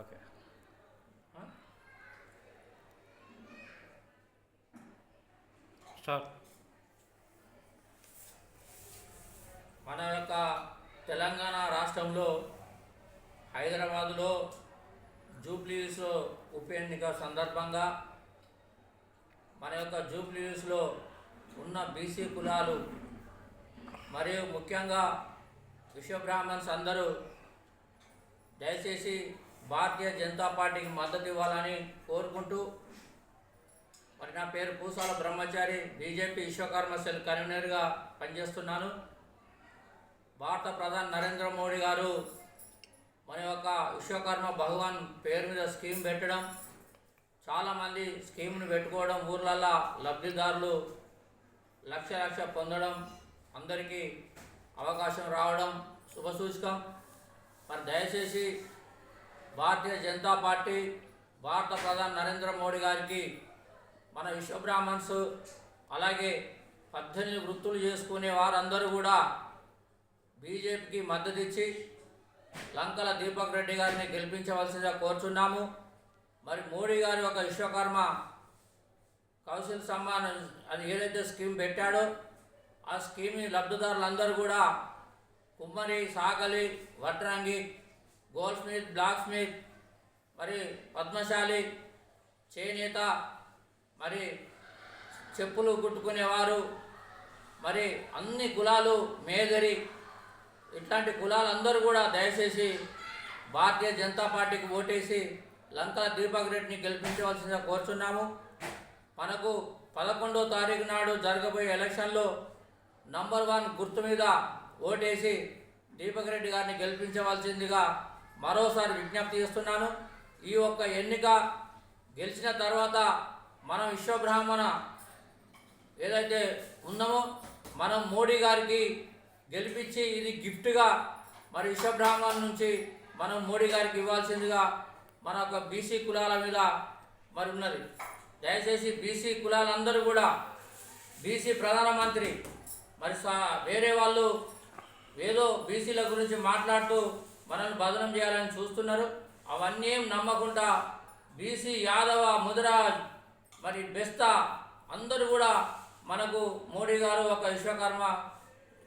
Okay. Start. మన యొక్క తెలంగాణ రాష్ట్రంలో హైదరాబాదులో జూబ్లీస్ ఉప ఎన్నిక సందర్భంగా మన యొక్క జూబ్లీస్లో ఉన్న బీసీ కులాలు మరియు ముఖ్యంగా విశ్వబ్రాహ్మణ్స్ అందరూ దయచేసి భారతీయ జనతా పార్టీకి మద్దతు ఇవ్వాలని కోరుకుంటూ మరి నా పేరు పూసాల బ్రహ్మచారి బీజేపీ విశ్వకర్మ సెల్ కన్వీనర్గా పనిచేస్తున్నాను. భారత ప్రధాని నరేంద్ర మోడీ గారు మన యొక్క విశ్వకర్మ భగవాన్ పేరు మీద స్కీమ్ పెట్టడం చాలామంది స్కీమ్ను పెట్టుకోవడం ఊర్లల్లో లబ్ధిదారులు లక్ష లక్ష పొందడం అందరికీ అవకాశం రావడం శుభసూచకం. మరి దయచేసి భారతీయ జనతా పార్టీ భారత ప్రధాని నరేంద్ర మోడీ గారికి మన విశ్వబ్రాహ్మణ్స్ అలాగే పద్దెనిమిది వృత్తులు చేసుకునే వారందరూ కూడా బీజేపీకి మద్దతు ఇచ్చి లంకల దీపక్ రెడ్డి గారిని గెలిపించవలసిందిగా కోరుచున్నాము. మరి మోడీ గారి ఒక విశ్వకర్మ కౌశల్ సమ్మాన్ అది ఏదైతే స్కీమ్ పెట్టాడో ఆ స్కీమ్ లబ్ధిదారులందరూ కూడా కుమ్మరి సాగలి వడ్రంగి గోల్డ్ స్మిత్ బ్లాక్ స్మిత్ మరి పద్మశాలి చేనేత మరి చెప్పులు కుట్టుకునేవారు మరి అన్ని కులాలు మేదరి ఇట్లాంటి కులాలందరూ కూడా దయచేసి భారతీయ జనతా పార్టీకి ఓటేసి లంకా దీపక్ రెడ్డిని గెలిపించవలసిందిగా కోరుచున్నాము. మనకు పదకొండో తారీఖు నాడు జరగబోయే ఎలక్షన్లో నంబర్ వన్ గుర్తు మీద ఓటేసి దీపక్ రెడ్డి గారిని గెలిపించవలసిందిగా మరోసారి విజ్ఞప్తి చేస్తున్నాను ఈ ఒక్క ఎన్నిక గెలిచిన తర్వాత మనం విశ్వబ్రాహ్మణ ఏదైతే ఉన్నామో మనం మోడీ గారికి గెలిపించి ఇది గిఫ్ట్గా మరి విశ్వబ్రాహ్మణ నుంచి మనం మోడీ గారికి ఇవ్వాల్సిందిగా మన యొక్క బీసీ కులాల మీద మరి ఉన్నది. దయచేసి బీసీ కులాలందరూ కూడా బీసీ ప్రధానమంత్రి మరి వేరే వాళ్ళు ఏదో బీసీల గురించి మాట్లాడుతూ మనల్ని భదనం చేయాలని చూస్తున్నారు. అవన్నీ నమ్మకుండా బీసీ యాదవ ముదిరాజ్ మరి బెస్తా అందరూ కూడా మనకు మోడీ గారు ఒక విశ్వకర్మ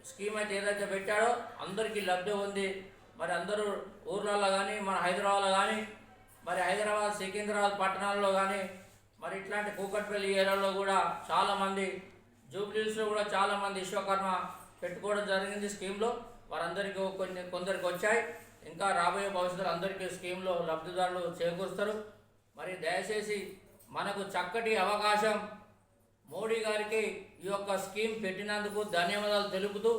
స్కీమ్ అయితే ఏదైతే పెట్టాడో అందరికీ లబ్ధి ఉంది. మరి అందరూ ఊర్లలో కానీ మన హైదరాబాద్లో కానీ మరి హైదరాబాద్ సికింద్రాబాద్ పట్టణాల్లో కానీ మరి ఇట్లాంటి కూకట్పల్లి ఏరియాలో కూడా చాలామంది జూబ్లీస్లో కూడా చాలామంది విశ్వకర్మ పెట్టుకోవడం జరిగింది స్కీమ్లో. వారందరికీ కొన్ని కొందరికి వచ్చాయి. ఇంకా రాబోయే భవిష్యత్తులో అందరికీ స్కీమ్లో లబ్ధిదారులు చేకూరుస్తారు. మరి దయచేసి మనకు చక్కటి అవకాశం మోడీ గారికి ఈ యొక్క స్కీమ్ పెట్టినందుకు ధన్యవాదాలు తెలుపుతూ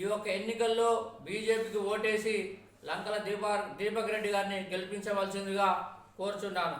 ఈ యొక్క ఎన్నికల్లో బీజేపీకి ఓటేసి లంకల దీప దీపక్ రెడ్డి గారిని గెలిపించవలసిందిగా కోరుచున్నాను.